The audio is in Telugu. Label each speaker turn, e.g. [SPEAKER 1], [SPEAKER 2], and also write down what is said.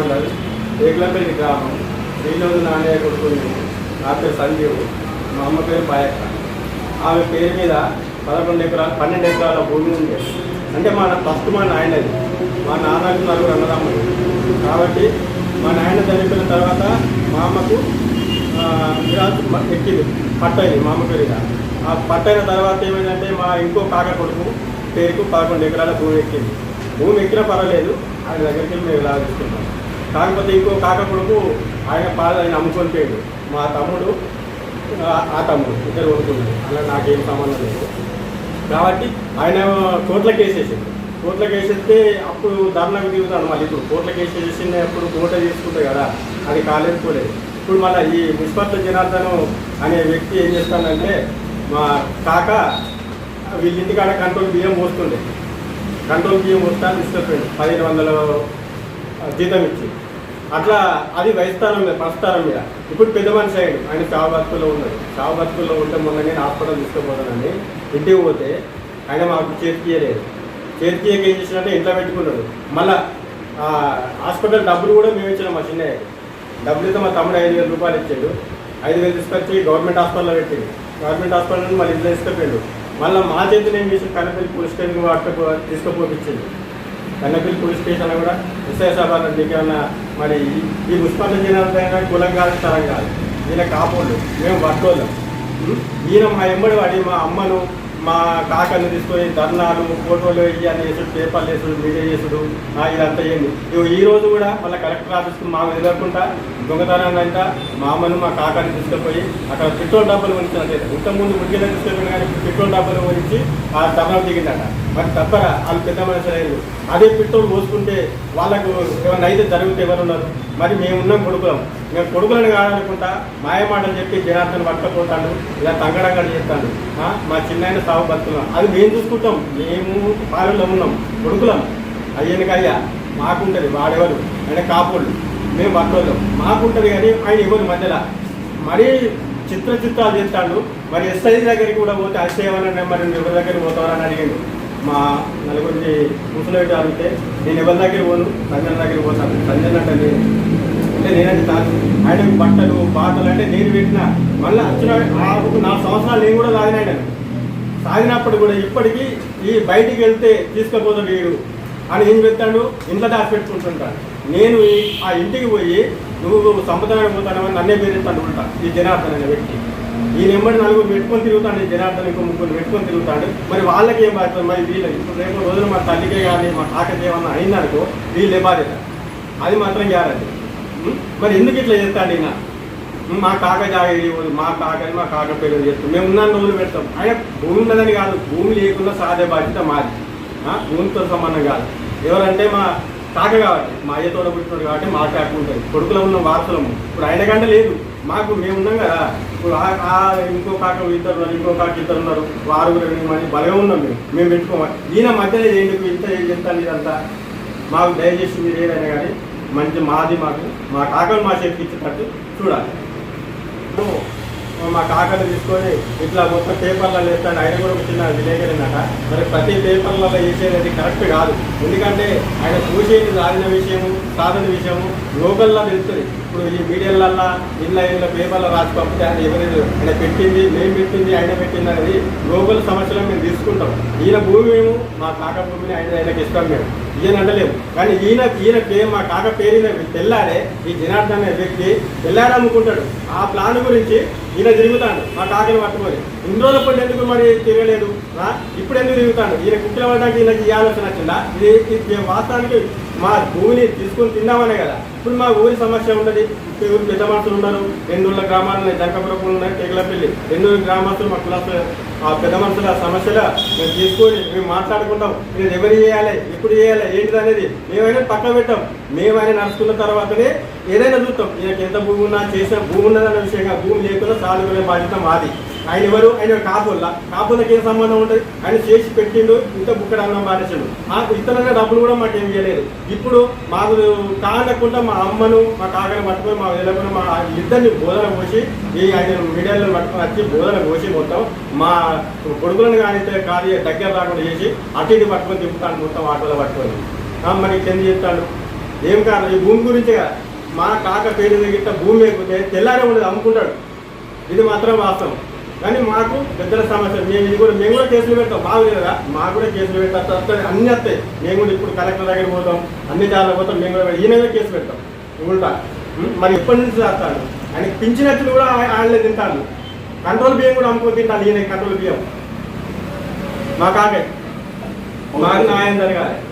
[SPEAKER 1] మండల్ రేగులపల్లి గ్రామం. శ్రీలోజు నాణ్య కొడుకుని నా పేరు సంజీవ్. మా అమ్మ పేరు పాయక్క. ఆమె పేరు మీద పదకొండు ఎకరాలు పన్నెండు ఎకరాల భూమి ఉంది. అంటే మా ఫస్ట్ మా నాయనది. మా నాన్నకు నలుగురు అన్నదమ్ములు. కాబట్టి మా నాయన చనిపోయిన తర్వాత మా అమ్మకు ఆ, ఎక్కింది పట్టయింది మా అమ్మ పేరు ఆ పట్టైన తర్వాత ఏమైందంటే మా ఇంకో కాక కొడుకు పేరుకు పదకొండు ఎకరాల భూమి ఎక్కింది. భూమి ఎక్కినా పర్వాలేదు. ఆయన దగ్గరికి మేము మేము లాగేసుకుంటాం కాకపోతే ఇంకో కాక కొడుకు ఆయన పాలు ఆయన అమ్ముకొని పోయాడు. మా తమ్ముడు ఆ- తమ్ముడు ఇద్దరు కొడుకున్నారు అలా నాకేం సంబంధం లేదు. కాబట్టి ఆయన కోట్లకి వేసేసింది కోట్లకి వేసేస్తే అప్పుడు ధర్నాకు దిగుతాడు మళ్ళీ. ఇప్పుడు కోట్లకి వేసేసింది అప్పుడు కోట తీసుకుంటాయి కదా. అది కాలేసుకోలేదు ఇప్పుడు మళ్ళీ ఈ మున్సిపల్ జనార్దన్ అనే వ్యక్తి ఏం చేస్తానంటే మా కాక వీళ్ళింటికాడ కంట్రోల్ బియ్యం పోస్తుండే. కంట్రోల్ బియ్యం పోస్తాను తీసుకెళ్ళిపోయింది పదిహేను వందల జీతం ఇచ్చి. అట్లా అది వయస్థానం మీద ప్రస్థానం మీద. ఇప్పుడు పెద్ద మనిషి అయ్యాడు. ఆయన చావు బతుకుల్లో ఉన్నాడు. చావు బతుకుల్లో ఉంటే మొన్న నేను హాస్పిటల్ తీసుకుపోతానని ఇంటికి పోతే ఆయన మాకు చేతికియలేదు ఇయ్యలేదు. ఏం చేసినట్టే ఇంట్లో పెట్టుకున్నాడు. మళ్ళా హాస్పిటల్ డబ్బులు కూడా మేము ఇచ్చినాం మా చిన్న డబ్బులు అయితే మా తమ్ముడు ఐదు వేల రూపాయలు ఇచ్చాడు. ఐదు వేలు తీసుకొచ్చి గవర్నమెంట్ హాస్పిటల్లో పెట్టింది గవర్నమెంట్ హాస్పిటల్ మళ్ళీ ఇంట్లో తీసుకుపోయాడు మళ్ళీ మా చేతిని ఏం చేసి కనపల్లి పోలీస్ స్టేషన్కి పట్టుకు తీసుకుపోపించింది కన్నపిల్లి పోలీస్ స్టేషన్ కూడా ఎస్ఐ దగ్గర మరి ఈ- ఈ జిల్లా కులం కాదు తరం కాదు. ఈయన కాపోళ్ళు. మేము పట్టుకోలేం. ఈయన మా ఎమ్మడి వాడి మా అమ్మను మా కాకను తీసుకొని ధర్నాలు ఫోటోలు ఇవన్నీ చేసుడు పేపర్లు వేసుడు మీడియా చేసుడు. ఇదంతా ఏంది? ఇగో ఈ రోజు కూడా మళ్ళీ కలెక్టర్ ఆఫీస్కి మా ఎదురకుండా దొంగతనాన్ని అంట మా అమ్మను మా కాకని తీసుకుపోయి అక్కడ పెట్రోల్ డబ్బాలు కొనిచ్చినట్టు ఇంతకుముందు ముగ్గురు తీసుకెళ్ళిన కానీ పెట్రోల్ డబ్బాలు ఉంచి ఆ ధర్నాలు దిగిందట. మరి తప్పరా? వాళ్ళు పెద్ద మనుషులు అయ్యారు అదే పిట్టలు పోసుకుంటే వాళ్ళకు ఏమైనా అయితే జరిగితే ఎవరున్నారు? మరి మేము ఉన్నాం కొడుకులం. మేము కొడుకులను కాదనుకుంటా మాయమాటలు చెప్పి జనార్దన్ పట్టకపోతాడు ఇలా తంగడంగా చేస్తాడు. మా చిన్న సాగు బతున్నాం అది మేము చూసుకుంటాం. మేము పాలెంలో ఉన్నాం. కొడుకులం. అయ్యనికి అయ్యా మాకుంటుంది. వాడెవరు? ఆయన కాపుళ్ళు. మేము పట్టోళ్ళం మాకుంటుంది కానీ ఆయన ఎవరు మధ్యలో? మరీ చిత్ర చిత్రాలు చేస్తాడు. మరి ఎస్ఐ దగ్గరికి కూడా పోతే ఎస్ఐ ఏమన్నా మరి ఎవరి దగ్గరికి పోతామని అడిగాడు. మా నలుగురికి ముసలి అడిగితే నేను ఎవరి దగ్గర పోను? సంజన దగ్గర పోతాను సంజన అంటే నేను అంటే నేనంటే తాను ఆయనకు బట్టలు పాటలు అంటే నేను పెట్టిన మళ్ళీ వచ్చిన ఆ నాలుగు సంవత్సరాలు నేను కూడా సాగినాడు సాగినప్పుడు కూడా ఇప్పటికీ ఈ బయటికి వెళ్తే తీసుకుపోతాడు వీడు. అని ఏం చెప్తాడు? ఇంట్లో దాచి పెట్టుకుంటుంటాడు నేను ఆ ఇంటికి పోయి నువ్వు సంపదనానికి పోతానని నన్నే బెదిరిస్తాడు ఉంటా ఈ జనార్దన వ్యక్తి. ఈ నెంబర్ నలుగురు పెట్టుకొని తిరుగుతాడు జనార్దన్ ఇంకో ముగ్గురు పెట్టుకొని తిరుగుతాడు మరి వాళ్ళకి ఏం బాధ్యత? మరి వీళ్ళు ఇప్పుడు రేపు రోజులు మా తల్లికే కానీ మా కాకకి ఏమన్నా అయిందనుకో వీళ్ళే బాధ్యత? అది మాత్రం గ్యారంటీ. మరి ఎందుకు ఇట్లా చేస్తాడు ఈయన? మా కాక జాగరి మా కాకని మా కాక పేరు చేస్తాం మేము ఉన్నాను రోజులు పెడతాం. ఆయన భూమి ఉన్నదని కాదు భూమి లేకుండా సాధే బాధ్యత మాది. భూమితో సంబంధం కాదు. ఎవరంటే మా కాక కాబట్టి మా అయ్యతో పుట్టినాడు కాబట్టి మా కాక ఉంటుంది కొడుకులో ఉన్న వారసులము. ఇప్పుడు ఆయన కంటే లేదు. మాకు మేమున్నాం కదా ఇప్పుడు ఆ- ఇంకో కాక ఇద్దరు ఉన్నారు ఇంకో కాక ఇద్దరు ఉన్నారు. ఆరుగురు ఎనిమిది మంది ఉన్నాం మేము. మేము పెట్టుకోవాలి ఈయన మధ్యలో ఎందుకు ఇంత ఎంత ఇదంతా మాకు దయచేసి మీరు ఏదైనా కానీ మంచి మాది మాకు మా కాకలు మా చేతికి ఇచ్చేటట్టు చూడాలి. మా కాకలు తీసుకొని ఇట్లా మొత్తం పేపర్లలో వేస్తాడు. ఆయన కూడా ఒక చిన్న విలేకరినట మరి ప్రతి పేపర్లలో వేసేది కరెక్ట్ కాదు. ఎందుకంటే ఆయన చూసేది సాధిన విషయము సాధన విషయము లోకల్లో తెలుస్తుంది. ఇప్పుడు ఈ మీడియాలల్లో ఇళ్ళ ఇళ్ళ పేపర్లో రాసి పంపితే ఆయన ఎవరైనా ఆయన పెట్టింది మేము పెట్టింది ఆయన పెట్టింది అనేది లోకల్ సమస్యలను మేము తీసుకుంటాం. ఈయన భూమి మేము మా కాక భూమిని ఆయన ఆయనకి ఇష్టం మేము. ఈయన అంటలేము. కానీ ఈయన ఈయన పేరు మా కాక పేరున తెల్లారే ఈ జనార్దన్ అనే వ్యక్తి తెల్లారే ఆ ప్లాన్ గురించి ఈయన తిరుగుతాడు. మా కాకని పట్టుకొని. ఇన్ని రోజులప్పుడు ఎందుకు మరి తిరగలేదు. ఇప్పుడు ఎందుకు తిరుగుతాడు? ఈయన కుక్కలు పడడానికి ఈయనకి ఈ ఆలోచన వచ్చిందా? ఇది ఇది వాస్తవానికి మా భూమిని తీసుకొని తిన్నామనే కదా. ఇప్పుడు మా ఊరి సమస్య ఉండదు. ఊరి పెద్ద మనుషులు ఉన్నారు రెండుళ్ళ గ్రామాలు ఉన్నాయి జంకపురం ఉన్నాయి తెగలపల్లి రెండు గ్రామస్తులు మా కులాసు ఆ పెద్ద మనుషుల సమస్యలు మేము తీసుకొని మేము మాట్లాడుకుంటాం. నేను ఎవరు చేయాలి? ఎప్పుడు చేయాలి? ఏంటిది అనేది మేమైనా పక్కన పెట్టాం. మేమైనా నడుచుకున్న తర్వాతనే ఏదైనా చూస్తాం. ఈయనకి ఎంత భూమి ఉన్నా చేసిన భూమి ఉన్నదన్న విషయంగా భూమి లేకుండా సాధుకునే బాధ్యత మాది. ఆయన ఎవరు? ఆయన కాపుల్ల కాపులకి ఏం సంబంధం ఉంటుంది? ఆయన చేసి పెట్టిండు ఇంత బుక్కడ అన్నం మానేసాడు. మాకు ఇతరుల డబ్బులు కూడా మాకు ఏం చేయలేదు. ఇప్పుడు మాకు కాకుండా మా అమ్మను మా కాకను పట్టుకొని మా వెళ్ళకుండా మా ఇద్దరిని బోధన పోసి ఈ ఆయన మీడియాలను పట్టుకొని వచ్చి బోధన పోసి మొత్తం మా కొడుకులను కానీ కానీ దగ్గర రాకుండా చేసి అటు ఇటు పట్టుకొని తిప్పుతాను మొత్తం ఆటోలో పట్టుకొని. ఆ, మరి ఇంకెందుకు చెప్తాడు ఏం కారణం ఈ భూమి గురించి కదా. మా కాక పేరు దగ్గర గిట్ట భూమి లేకపోతే తెల్లారే ఉండదు అమ్ముకుంటాడు. ఇది మాత్రం వాస్తవం. కానీ మాకు పెద్దల సమస్య మేము ఇది కూడా మేము కూడా కేసులు పెడతాం. బాగుంది కదా మాకు కూడా కేసులు పెడతాం అన్ని వస్తాయి. మేము కూడా ఇప్పుడు కలెక్టర్ దగ్గర పోతాం. అన్ని చాలా పోతాం. మేము కూడా ఈయన కూడా కేసు పెడతాం. ఉంటా మరి ఎప్పటి నుంచి చేస్తాడు? ఆయన పింఛనట్లు కూడా ఆ- ఆయనలే తింటాను కంట్రోల్ బియ్యం కూడా అమ్ముకొని తింటాను ఈయన కంట్రోల్ బియ్యం. మా కాకే. మాకు న్యాయం జరగాలి.